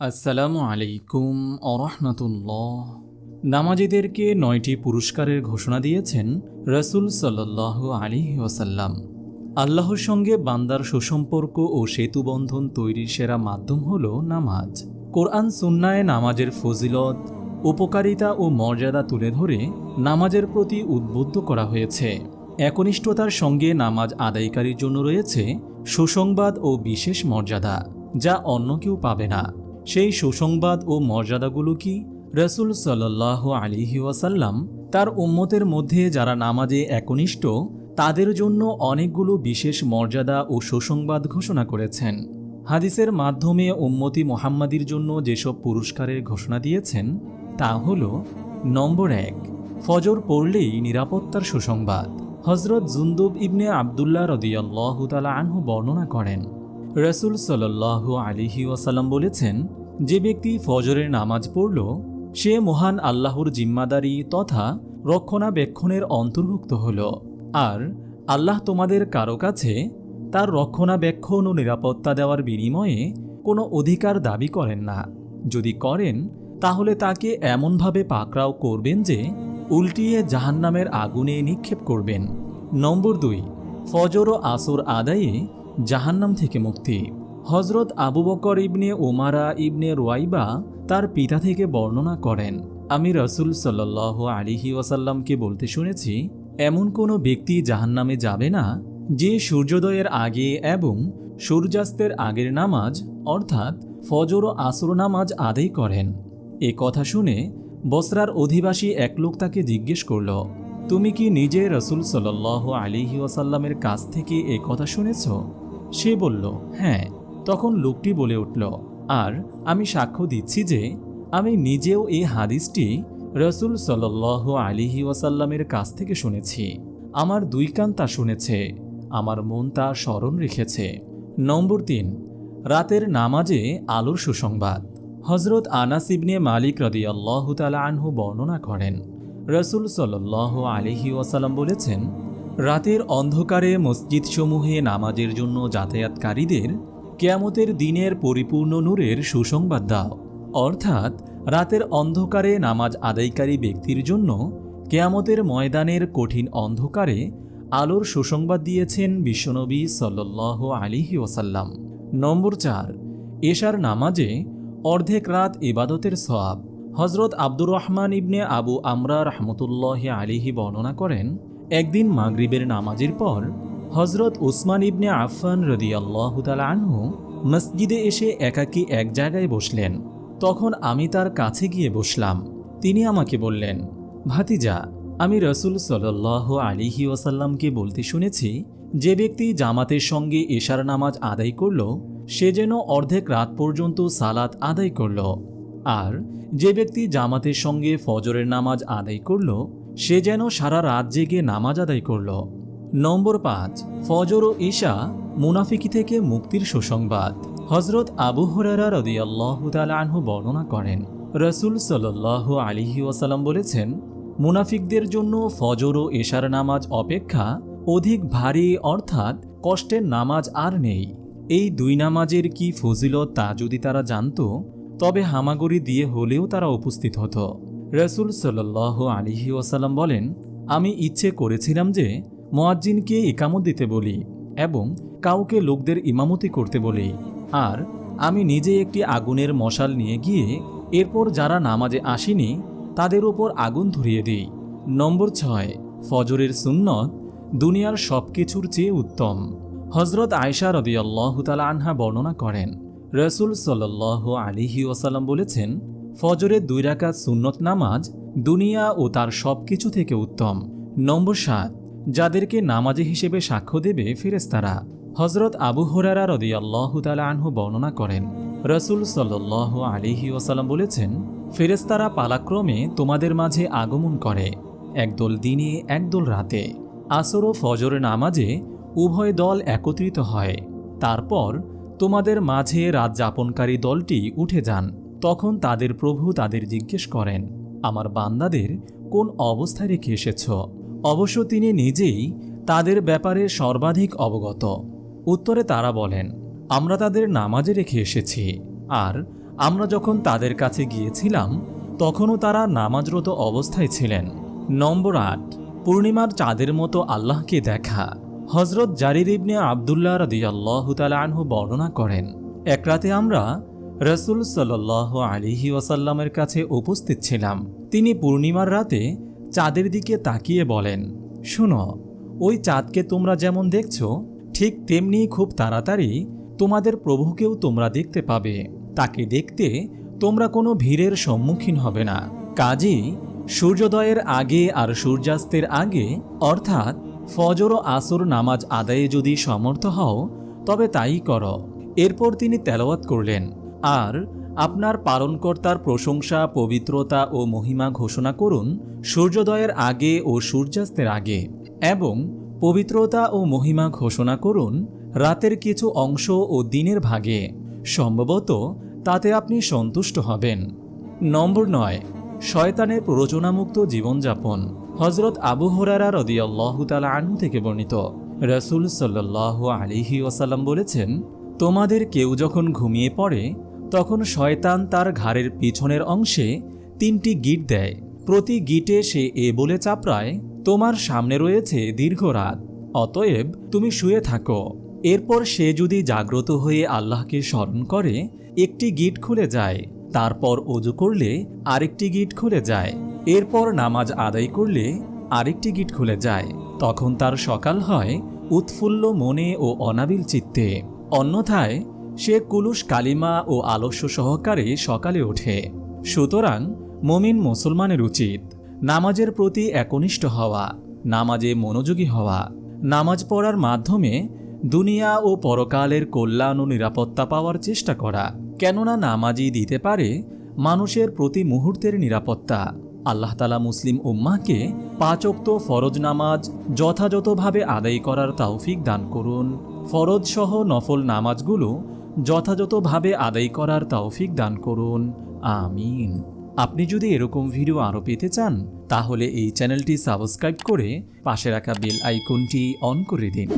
আসসালামু আলাইকুম আরহামতুল্লাহ নামাজিদেরকে নয়টি পুরস্কারের ঘোষণা দিয়েছেন রসুল সাল্লাহ আলী ওসাল্লাম আল্লাহর সঙ্গে বান্দার সুসম্পর্ক ও সেতুবন্ধন তৈরির সেরা মাধ্যম হল নামাজ। কোরআন সুন্নায় নামাজের ফজিলত, উপকারিতা ও মর্যাদা তুলে ধরে নামাজের প্রতি উদ্বুদ্ধ করা হয়েছে। একনিষ্ঠতার সঙ্গে নামাজ আদায়কারীর জন্য রয়েছে সুসংবাদ ও বিশেষ মর্যাদা, যা অন্য কেউ পাবে না। সেই সুসংবাদ ও মর্যাদাগুলো কি? রসুল সাল্লাহ আলিহি ওয়াসাল্লাম তার উম্মতের মধ্যে যারা নামাজে একনিষ্ঠ, তাদের জন্য অনেকগুলো বিশেষ মর্যাদা ও সুসংবাদ ঘোষণা করেছেন। হাদিসের মাধ্যমে উম্মতি মোহাম্মদীর জন্য যেসব পুরস্কারের ঘোষণা দিয়েছেন, তা হল, নম্বর এক, ফজর পড়লেই নিরাপত্তার সুসংবাদ। হজরত জুন্দুব ইবনে আবদুল্লাহ রদিয়াল্লাহ তালা আনহু বর্ণনা করেন। রসুল সাল্লাহ আলিহি ওয়াসাল্লাম বলেছেন যে ব্যক্তি ফজরের নামাজ পড়ল, সে মহান আল্লাহর জিম্মাদারি তথা রক্ষণাবেক্ষণের অন্তর্ভুক্ত হল। আর আল্লাহ তোমাদের কারও কাছে তার রক্ষণাবেক্ষণ ও নিরাপত্তা দেওয়ার বিনিময়ে কোনো অধিকার দাবি করেন না। যদি করেন, তাহলে তাকে এমনভাবে পাকড়াও করবেন যে উল্টিয়ে জাহান্নামের আগুনে নিক্ষেপ করবেন। নম্বর দুই, ফজর ও আসর আদায়ে জাহান্নাম থেকে মুক্তি। হজরত আবু বকর ইবনে ওমারা ইবনে রোয়াইবা তার পিতা থেকে বর্ণনা করেন, আমি রসুল সাল্লাহ আলিহি ওয়াসাল্লামকে বলতে শুনেছি, এমন কোনো ব্যক্তি জাহান্নামে যাবে না যে সূর্যোদয়ের আগে এবং সূর্যাস্তের আগের নামাজ, অর্থাৎ ফজর ও আসর নামাজ আদায় করেন। এ কথা শুনে বসরার অধিবাসী এক লোক তাকে জিজ্ঞেস করল, তুমি কি নিজে রসুল সাল্লাহ আলিহি ওয়াসাল্লামের কাছ থেকে এ কথা শুনেছ? সে বলল হ্যাঁ। তখন লোকটি বলে উঠল, আর আমি সাক্ষ্য দিচ্ছি যে আমি নিজেও এই হাদিসটি রসুল সাল্লাহ আলিহি ওয়াসাল্লামের কাছ থেকে শুনেছি। আমার দুই কান তা শুনেছে, আমার মন তা স্মরণ রেখেছে। নম্বর তিন, রাতের নামাজে আলোর সুসংবাদ। হজরত আনাস ইবনে মালিক রদি আল্লাহ তালা আনহু বর্ণনা করেন, রসুল সাল্লাহ আলিহি ওয়াসাল্লাম বলেছেন, রাতের অন্ধকারে মসজিদসমূহে নামাজের জন্য যাতায়াতকারীদের কেয়ামতের দিনের পরিপূর্ণ নূরের সুসংবাদ দাও। অর্থাৎ, রাতের অন্ধকারে নামাজ আদায়কারী ব্যক্তির জন্য কেয়ামতের ময়দানের কঠিন অন্ধকারে আলোর সুসংবাদ দিয়েছেন বিশ্বনবী সাল্লাহ আলিহি ওসাল্লাম নম্বর চার, এশার নামাজে অর্ধেক রাত ইবাদতের সওয়াব। হজরত আব্দুর রহমান ইবনে আবু আমরা রহমতুল্লাহ আলিহি বর্ণনা করেন, একদিন মাগরিবের নামাজের পর হজরত উসমান ইবনে আফান রদি আল্লাহ আনহু মসজিদে এসে একাকী এক জায়গায় বসলেন। তখন আমি তার কাছে গিয়ে বসলাম। তিনি আমাকে বললেন, ভাতিজা, আমি রসুল সাল্লাহ আলিহি ওসাল্লামকে বলতে শুনেছি, যে ব্যক্তি জামাতের সঙ্গে এশার নামাজ আদায় করল, সে যেন অর্ধেক রাত পর্যন্ত সালাত আদায় করল। আর যে ব্যক্তি জামাতের সঙ্গে ফজরের নামাজ আদায় করল, সে যেন সারা রাত জেগে নামাজ আদায় করল। নম্বর পাঁচ, ফজর ও ঈশা মুনাফিকি থেকে মুক্তির সুসংবাদ। হজরত আবু হরারা রদিয়াল্লাহ আনহু বর্ণনা করেন, রসুল সাল্লাহ আলিহি ওয়াসাল্লাম বলেছেন, মুনাফিকদের জন্য ফজর ও এশার নামাজ অপেক্ষা অধিক ভারী, অর্থাৎ কষ্টের নামাজ আর নেই। এই দুই নামাজের কি ফজিলত তা যদি তারা জানত, তবে হামাগুড়ি দিয়ে হলেও তারা উপস্থিত হতো। রসুল সাল্লাহ আলিহি ওয়াসাল্লাম বলেন, আমি ইচ্ছে করেছিলাম যে মোয়াজ্জিনকে ইকামত দিতে বলি এবং কাউকে লোকদের ইমামতি করতে বলি। আর আমি নিজে একটি আগুনের মশাল নিয়ে গিয়ে এরপর যারা নামাজে আসেনি, তাদের ওপর আগুন ধরিয়ে দিই। নম্বর ছয়, ফজরের সুন্নত দুনিয়ার সব কিছুর চেয়ে উত্তম। হজরত আয়সা রদিয়াল্লাহ তালা আনহা বর্ণনা করেন, রসুল সাল্লাহ আলিহি ওসাল্লাম বলেছেন ফজরের দুই রাকাত সুন্নত নামাজ দুনিয়া ও তার সব কিছু থেকে উত্তম। নম্বর সাত যাদেরকে নামাজে হিসেবে সাক্ষ্য দেবে ফেরেস্তারা হজরত আবু হরারা রদি আল্লাহ আনহু বর্ণনা করেন, রসুল সাল্লাহ আলিহি ওসালাম বলেছেন ফেরেস্তারা পালাক্রমে তোমাদের মাঝে আগমন করে, একদল দিনে, একদল রাতে। আসর ও ফজর নামাজে উভয় দল একত্রিত হয়। তারপর তোমাদের মাঝে রাত যাপনকারী দলটি উঠে যান, তখন তাদের প্রভু তাদের জিজ্ঞেস করেন, আমার বান্দাদের কোন অবস্থায় রেখে এসেছ? অবশ্য তিনি নিজেই তাদের ব্যাপারে সর্বাধিক অবগত। উত্তরে তারা বলেন, আমরা তাদের নামাজে রেখে এসেছি। আর আমরা যখন তাদের কাছে গিয়েছিলাম, তখনও তারা নামাজরত অবস্থায় ছিলেন। নম্বর আট, পূর্ণিমার চাঁদের মতো আল্লাহকে দেখা। হজরত জারির ইবনে আবদুল্লাহ রদি আল্লাহ আনহু বর্ণনা করেন, এক রাতে আমরা রসুল সাল্লাহ আলিহি ওয়াসাল্লামের কাছে উপস্থিত ছিলাম। তিনি পূর্ণিমার রাতে চাঁদের দিকে তাকিয়ে বলেন, শুনো, ওই চাঁদকে তোমরা যেমন দেখছ, ঠিক তেমনি খুব তাড়াতাড়ি তোমাদের প্রভুকেও তোমরা দেখতে পাবে। তাকে দেখতে তোমরা কোনো ভিড়ের সম্মুখীন হবে না। কাজেই সূর্যোদয়ের আগে আর সূর্যাস্তের আগে, অর্থাৎ ফজর ও আসর নামাজ আদায়ে যদি সমর্থ হও, তবে তাই করো। এরপর তিনি তেলাওয়াত করলেন। আর আপনার পালনকর্তার প্রশংসা, পবিত্রতা ও মহিমা ঘোষণা করুন সূর্যোদয়ের আগে ও সূর্যাস্তের আগে এবং পবিত্রতা ও মহিমা ঘোষণা করুন রাতের কিছু অংশ ও দিনের ভাগে। সম্ভবত তাতে আপনি সন্তুষ্ট হবেন। নম্বর নয়, শয়তানের প্ররোচনামুক্ত জীবনযাপন। হজরত আবু হরারা রদিয়াল্লাহু তালা আনহু থেকে বর্ণিত। রসুল সাল্লাহ আলিহি ওসাল্লাম বলেছেন, তোমাদের কেউ যখন ঘুমিয়ে পড়ে তখন শয়তান তার ঘাড়ের পিছনের অংশে তিনটি গিট দেয়। প্রতি গিটে সে এ বলে চাপড়ায়, তোমার সামনে রয়েছে দীর্ঘ রাত, অতএব তুমি শুয়ে থাকো। এরপর সে যদি জাগ্রত হয়ে আল্লাহকে স্মরণ করে, একটি গিট খুলে যায়। তারপর অজু করলে আরেকটি গিট খুলে যায়। এরপর নামাজ আদায় করলে আরেকটি গিট খুলে যায়। তখন তার সকাল হয় উৎফুল্ল মনে ও অনাবিল চিত্তে। অন্যথায় সে কুলুস কালিমা ও আলস্য সহকারে সকালে ওঠে। সুতরাং মমিন মুসলমানের উচিত নামাজের প্রতি একনিষ্ঠ হওয়া, নামাজে মনোযোগী হওয়া, নামাজ পড়ার মাধ্যমে দুনিয়া ও পরকালের কল্যাণ ও নিরাপত্তা পাওয়ার চেষ্টা করা। কেননা নামাজই দিতে পারে মানুষের প্রতি মুহূর্তের নিরাপত্তা। আল্লাহ তালা মুসলিম উম্মাকে পাঁচক্ত ফরজ নামাজ যথাযথভাবে আদায় করার তৌফিক দান করুন। ফরজ সহ নফল নামাজগুলো যথাযথভাবে আদায় করার তৌফিক দান করুন। আমিন। আপনি যদি এরকম ভিডিও আরও পেতে চান, তাহলে এই চ্যানেলটি সাবস্ক্রাইব করে পাশে রাখা বেল আইকনটি অন করে দিন।